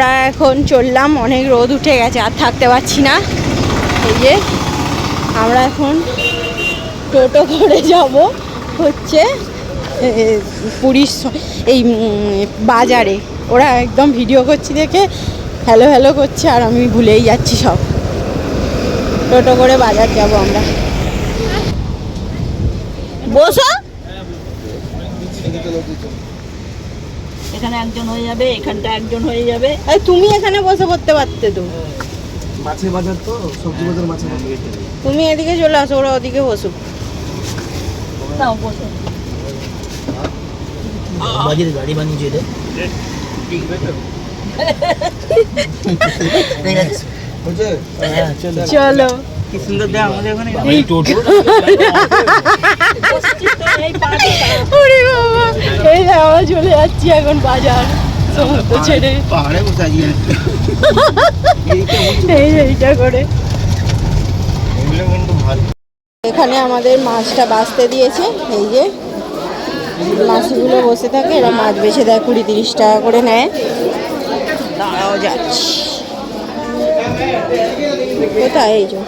আমরা এখন চললাম, অনেক রোদ উঠে গেছে, আর থাকতে পারছি না। এই যে, আমরা এখন টোটো করে যাব, হচ্ছে পুরীর এই বাজারে। ওরা একদম ভিডিও করছি দেখে, হ্যালো হ্যালো করছে, আর আমি ভুলেই যাচ্ছি সব। টোটো করে বাজার যাব আমরা। বসো। এখানে একজন হয়ে যাবে এখানটা একজন হয়ে যাবে। এই তুমি এখানে বসে পড়তে পারতে তো। মাছের বাজার তো সবজি বাজার মাছের বাজার। তুমি এদিকে চলে আসো ওরা ওদিকে বসুক। নাও বসো। বাজারে গাড়ি বানিয়েছে রে হ্যাঁ চলো। চলো। কি সুন্দর দেখ আমাদের ওখানে এই দাঁড়া। ওরে বাবা এই আমরা চলে যাচ্ছি এখন বাজার সমুদ্র ছেড়ে। পাহাড়ে বসে আছি। এই এইটা করে। এখানে আমাদের মাছটা বাঁচতে দিয়েছে এই যে। মাছগুলো বসে থাকে এরা মাছ বেছে দেয় কুড়ি তিরিশ টাকা করে নেয়। দাঁড়াও যাচ্ছি। কোথায় এই যে?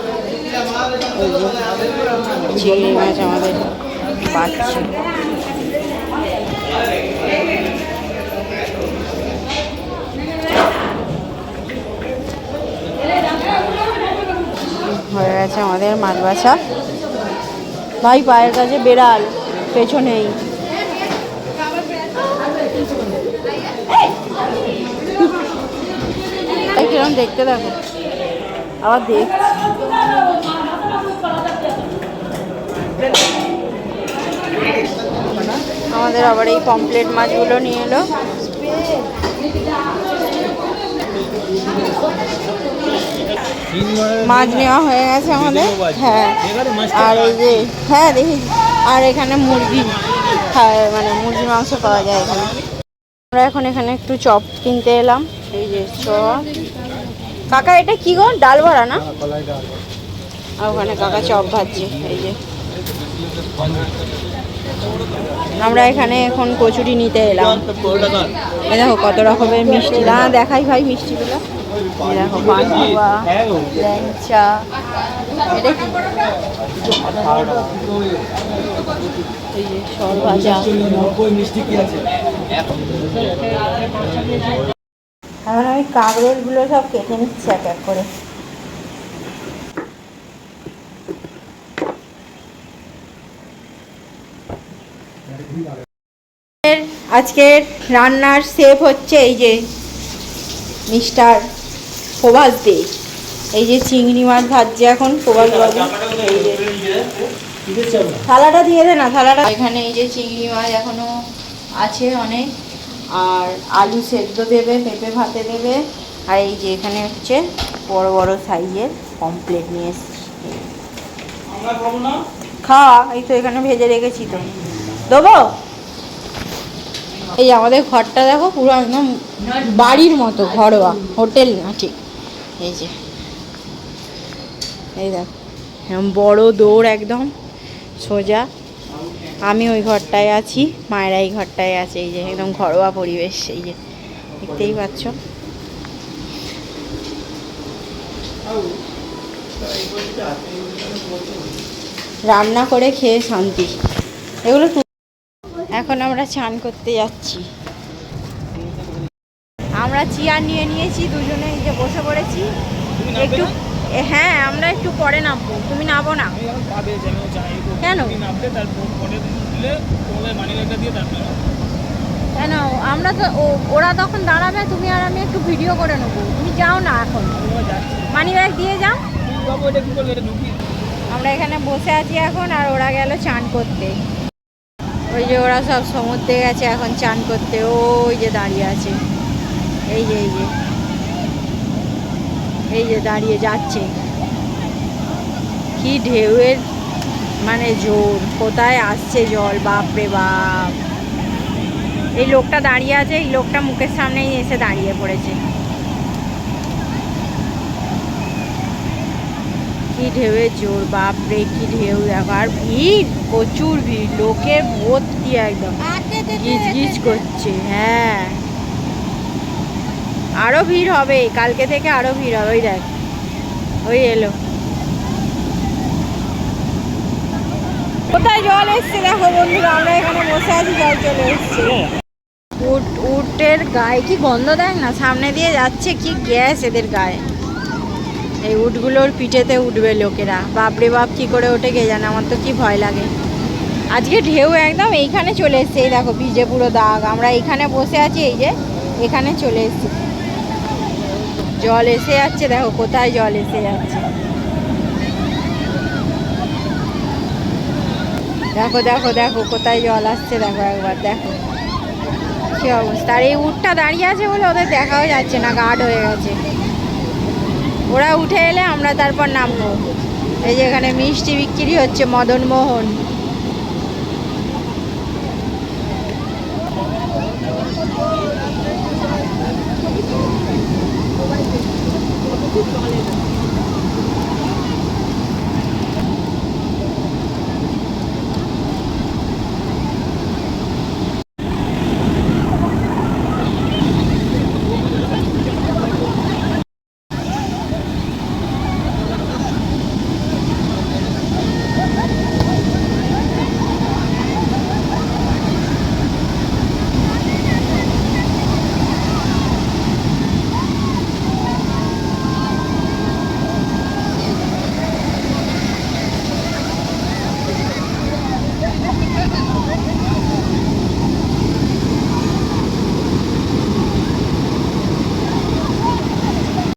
চিংড়ি মাছ আমাদের পাচ্ছে হয়ে গেছে আমাদের মাছ বাছা ভাই, পায়ের কাছে বেড়াল, পেছনেই। কিরম দেখতে দেখো। আবার দেখ আমাদের আবার এই পমপ্লেট মাছগুলো নিয়ে এলো। মাছ নেওয়া হয়ে গেছে আমাদের। হ্যাঁ। আর এই যে হ্যাঁ দেখি। আর এখানে মুরগি মানে মুরগির মাংস পাওয়া যায় এখানে। আমরা এখন এখানে একটু চপ কিনতে এলাম। এই যে চপ। কাকা এটা কি গো? ডাল ভরা না? আর ওখানে কাকা চপ ভাজছে এই যে। আমরা এখানে এখন কচুরি নিতে এলাম। এই দেখো কত রকমের মিষ্টি। না, দেখাই ভাই মিষ্টিগুলো। দেখো পান্তুয়া ল্যাংচা। এই যে সব কেটে নিচ্ছি এক এক করে। আজকের রান্নার শেফ হচ্ছে এই যে মিস্টার প্রভাস দে। এই যে চিংড়ি মাছ ভাজছে এখন প্রভাস বাবু। এই যে থালাটা দিয়ে দে না থালাটা। এখানে এই যে চিংড়ি মাছ এখনও আছে অনেক। আর আলু সেদ্ধ দেবে পেঁপে ভাতে দেবে। আর এই যে এখানে হচ্ছে বড় বড় সাইজের কমপ্লেট নিয়ে এসছি। খাওয়া এই তো এখানে ভেজে রেখেছি তো। দেবো? এই আমাদের ঘরটা দেখো পুরো একদম বাড়ির মতো, ঘরোয়া, হোটেল না, ঠিক। এই যে। এই দেখো বড় দৌড় একদম, সোজা। আমি ওই ঘরটায় আছি মায়েরা এই ঘরটায় আছে, এই যে একদম ঘরোয়া পরিবেশ, এই যে। দেখতেই পাচ্ছ। রান্না করে খেয়ে শান্তি। এগুলো এখন আমরা চান করতে যাচ্ছি। আমরা চেয়ার নিয়ে নিয়েছি দুজনে যে বসে পড়েছি। একটু হ্যাঁ আমরা একটু পরে নামবো। তুমি নামো না। কেন? কেন? আমরা তো ওরা তখন দাঁড়াবে তুমি আর আমি একটু ভিডিও করে নেব। তুমি যাও না এখন। মানি ব্যাগ দিয়ে যাও। আমরা এখানে বসে আছি এখন আর ওরা গেল চান করতে। ওই যে ওরা সব সমুদ্রে গেছে এখন চান করতে, ওই যে দাঁড়িয়ে আছে। এই যে এই যে। এই যে দাঁড়িয়ে যাচ্ছে। কি ঢেউয়ের মানে জোর, কোথায় আসছে জল, বাপরে বাপ। এই লোকটা দাঁড়িয়ে আছে, এই লোকটা মুখের সামনেই এসে দাঁড়িয়ে পড়েছে। কি ঢেউয়ের জোর বাপরে কি ঢেউ দেখো আর ভিড় প্রচুর ভিড় লোকে ভর্তি একদম গিজ গিজ করছে হ্যাঁ। আরও ভিড় হবে কালকে থেকে আরও ভিড় হবে ওই দেখ ওই এলো। কোথায় জল এসছে দেখো বন্ধুরা আমরা এখানে বসে আছি জল চলে এসছে। উট উটের গায়ে কি গন্ধ দেখ না সামনে দিয়ে যাচ্ছে কি গ্যাস এদের গায়ে। এই উটগুলোর পিঠেতে উঠবে লোকেরা। বাপরে বাপ, কি করে ওঠে কে জানে? আমার তো কি ভয় লাগে। আজকে ঢেউ একদম এইখানে চলে এসছে। এই দেখো, ভিজে পুরো দাগ। আমরা এইখানে বসে আছি, এই যে এখানে চলে এসছে। জল এসে যাচ্ছে, দেখো কোথায় জল এসে যাচ্ছে। দেখো দেখো দেখো, কোথায় জল আসছে, দেখো একবার, দেখো। কি অবস্থা? আর এই উটটা দাঁড়িয়ে আছে বলে ওদের দেখাও যাচ্ছে না গার্ড হয়ে গেছে। ওরা উঠে এলে আমরা তারপর নামবো। এই যে এখানে মিষ্টি বিক্রি হচ্ছে মদন মোহন।